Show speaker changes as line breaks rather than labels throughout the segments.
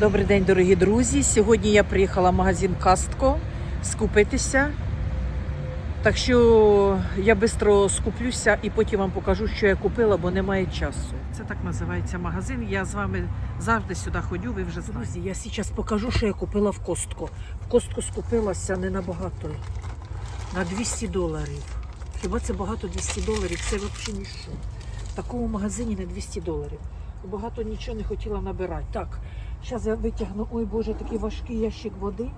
Добрий день, дорогі друзі. Сьогодні я приїхала в магазин Кастко скупитися. Так що я швидко скуплюся і потім вам покажу, що я купила, бо немає часу. Це так називається магазин. Я з вами завжди сюди ходю, ви вже знаєте. Друзі, я зараз покажу, що я купила в Костко. В Костко скупилася не набагато, на 200 доларів. Хіба це багато 200 доларів? Це взагалі ніщо. В такому магазині на 200 доларів. Багато нічого не хотіла набирати. Так, зараз я витягну, ой Боже, такий важкий ящик води.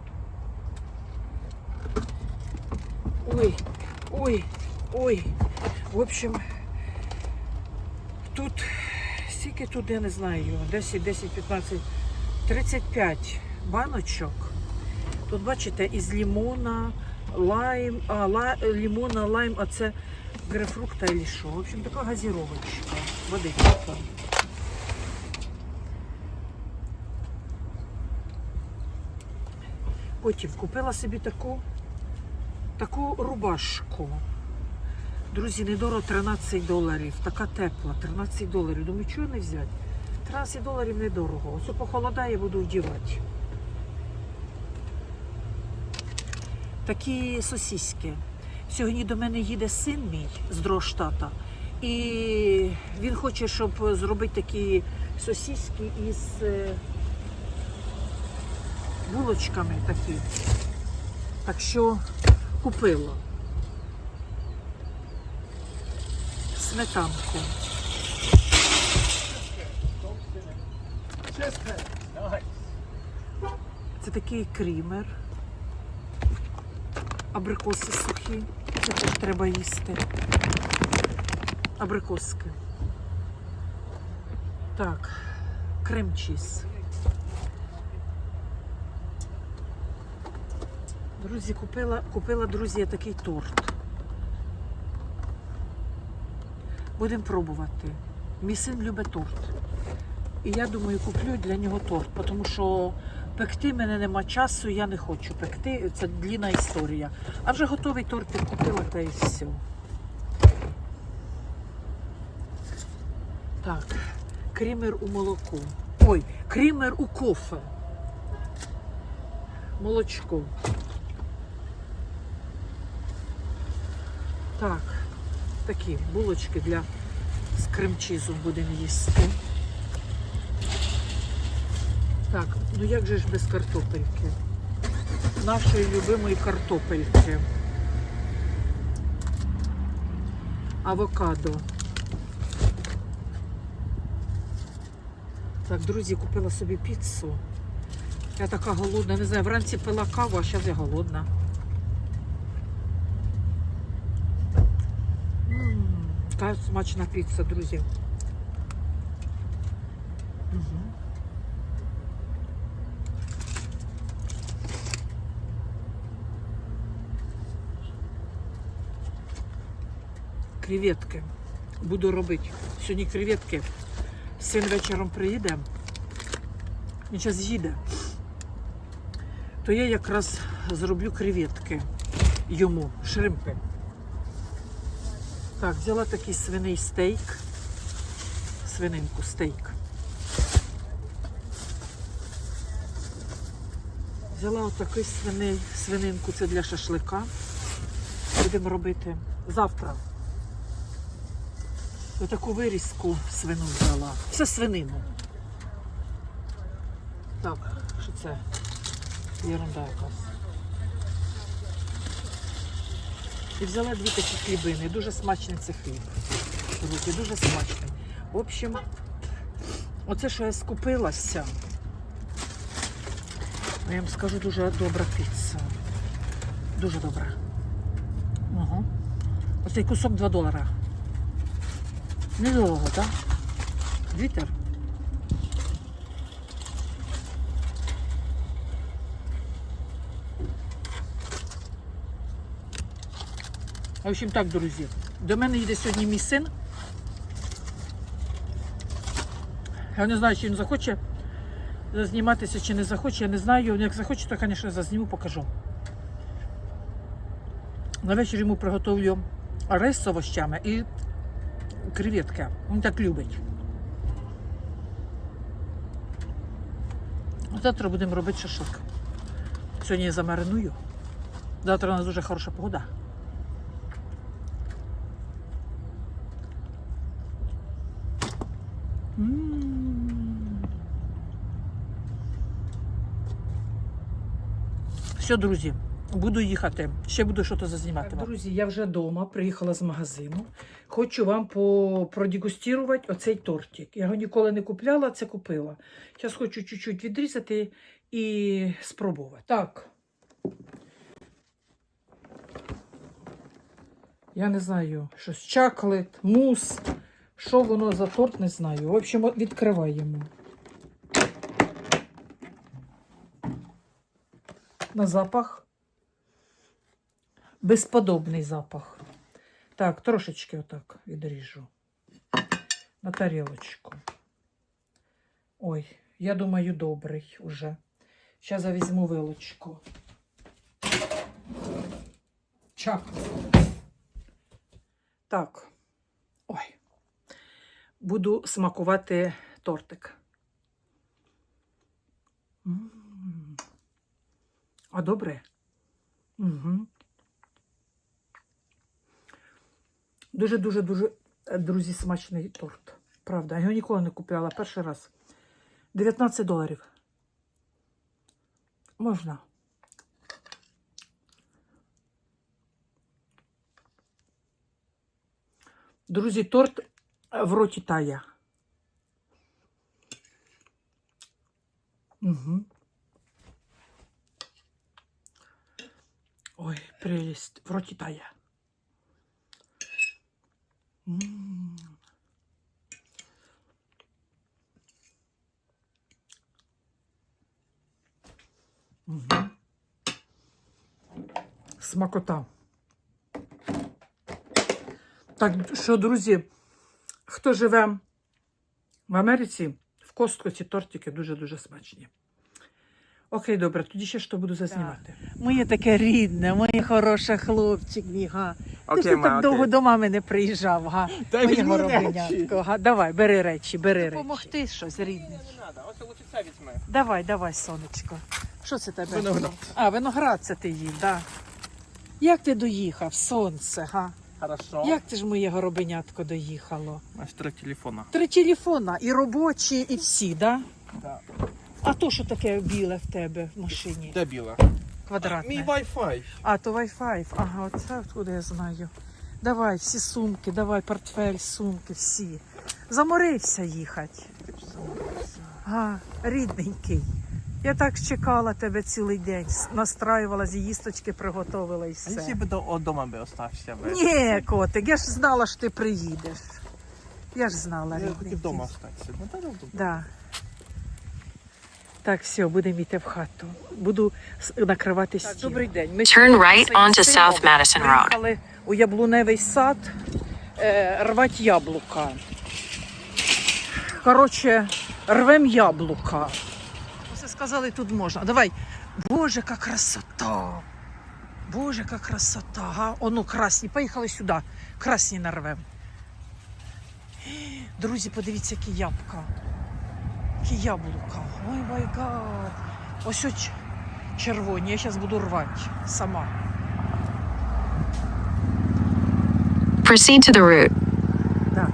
Ой, ой, ой. В общем, тут стільки тут, я не знаю, 10, 10, 15, 35 баночок. Тут бачите, із лимона, лайм, а, ла, лимона, лайм, а це грейпфрукта і що. В общем, така газіровочка. Водичка. Потім купила собі таку, таку рубашку. Друзі, недорого 13 доларів. Така тепла, 13 доларів. Думаю, чого не взяти? 13 доларів недорого. Ось похолодає, буду вдівати. Такі сосиски. Сьогодні до мене їде син мій з Дроштата. І він хоче, щоб зробити такі сосиски із е, булочками такі. Так що купила. Сметанку. Це такий крімер. Абрикоси сухі. Це теж треба їсти. Абрикоски. Так, крем-чіз. Друзі, купила, купила, друзі, такий торт. Будемо пробувати. Мій син любить торт. І я думаю, куплю для нього торт, тому що пекти мене нема часу, я не хочу пекти. Це длінна історія. А вже готовий тортик купила та і все. Так, крімер у молоку. Ой, крімер у кофе. Молочко. Так, такі булочки для з кремчизом будемо їсти. Так, ну як же ж без картопельки? Нашої любимої картопельки. Авокадо. Так, друзі, купила собі піцу. Я така голодна, не знаю, вранці пила каву, а зараз я голодна. М, Така смачна піца, друзі. Угу. Креветки. Буду робити. Сьогодні креветки. Син вечором приїде. Він зараз їде. То я якраз зроблю креветки йому, шримпи. Так, взяла такий свиний стейк. Свининку, стейк. Взяла отакий свиний, свининку, це для шашлика. Будемо робити завтра. Отаку вирізку свину взяла. Все свинину. Так, що це? Єрунда якась. І взяла дві такі хлібини. Дуже смачний це хліб. Друзі, дуже смачний. В общем, оце, що я скупилася. Я вам скажу, дуже добра піца. Дуже добра. Угу. Оцей кусок 2 долара. Недорого, так? Вітер. В общем так, друзі. До мене їде сьогодні мій син. Я не знаю, чи він захоче зазніматися, чи не захоче. Я не знаю. Як захоче, то, звісно, зазніму, покажу. На вечір йому приготовлю рис з овощами і креветки. Він так любить. Завтра будемо робити шашлик. Сьогодні я замариную. Завтра у нас дуже хороша погода. Все, друзі, буду їхати. Ще буду щось зазнімати.
Так,
друзі, я вже вдома, приїхала з магазину. Хочу вам продегустувати оцей тортик. Я його ніколи не купляла, це купила. Зараз хочу чуть-чуть відрізати і спробувати. Так. Я не знаю, щось чаклет, мус. Що воно за торт, не знаю. В общем, відкриваємо. На запах. Безподобний запах. Так, трошечки отак відріжу. На тарілочку. Ой, я думаю, добрий уже. Зараз я візьму вилочку. Чак. Так. Ой. Буду смакувати тортик. М. А добре? Угу. Дуже-дуже дуже, е, друзі, смачний торт. Правда, я його ніколи не купувала перший раз. 19 доларів. Можна. Друзі, торт е, в роті тає. Угу. Ой, прелість. В роті тає. Мгм. Смакота. Так що, друзі, хто живе в Америці, в Костко ці тортики дуже-дуже смачні. Окей, добре, тоді ще що буду зазнімати. Моє таке рідне, моє хороше хлопчик мій, га. Ти ж
ма,
так довго до мами не приїжджав, га.
Дай
Моє
візьми
горобенятко, га. Давай, бери речі, бери речі. Помогти щось рідне.
Не треба, ось лучше це візьми.
Давай, давай, сонечко. Що це тебе?
Виноград.
А, виноград це ти їв, да. Як ти доїхав, сонце, га?
Хорошо.
Як ти ж моє горобенятко доїхало?
Ось три телефона.
Три телефона, і робочі, і всі, да?
Да.
А то, що таке біле в тебе в машині?
Де біла?
Квадратне.
Мій Wi-Fi.
А, то Wi-Fi. Ага, оце откуда я знаю. Давай, всі сумки, давай, портфель, сумки, всі. Заморився їхати. А, рідненький. Я так чекала тебе цілий день. Настраювала, їсточки приготувала і
А
все.
якщо б до вдома би остався би?
Ні, котик, я ж знала, що ти приїдеш. Я ж знала,
Я хотів вдома остатися. Ну.
Да. Так, все, будемо йти в хату. Буду накривати стіл. Добрий день. Ми
Turn right onto South Madison Road.
Приїхали у яблуневий сад е, рвати яблука. Коротше, рвем яблука. Оце сказали, тут можна. Давай. Боже, яка красота! Боже, яка красота! Га? Оно красні. Поїхали сюди. Красні нарвем. Друзі, подивіться, які ябка. Які яблука. Ой май гад. Ось оч червоні. Я зараз буду рвати сама.
Proceed to the route.
Да.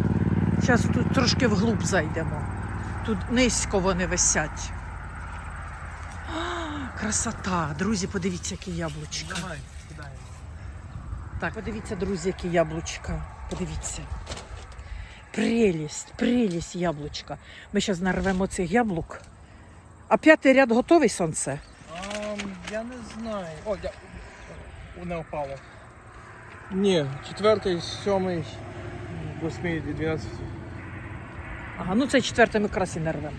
Зараз тут трошки вглуб зайдемо. Тут низько вони висять. А, красота. Друзі, подивіться, які яблучка.
Давай.
Так, подивіться, друзі, які яблучка. Подивіться. Прелість, прелість яблучка. Ми зараз нарвемо цих яблук. А п'ятий ряд готовий сонце?
Um, я не знаю. О, я... не впало. Ні, четвертий, сьомий, восьмий, дванадцятий.
Ага, ну це четвертий ми якраз і нарвемо.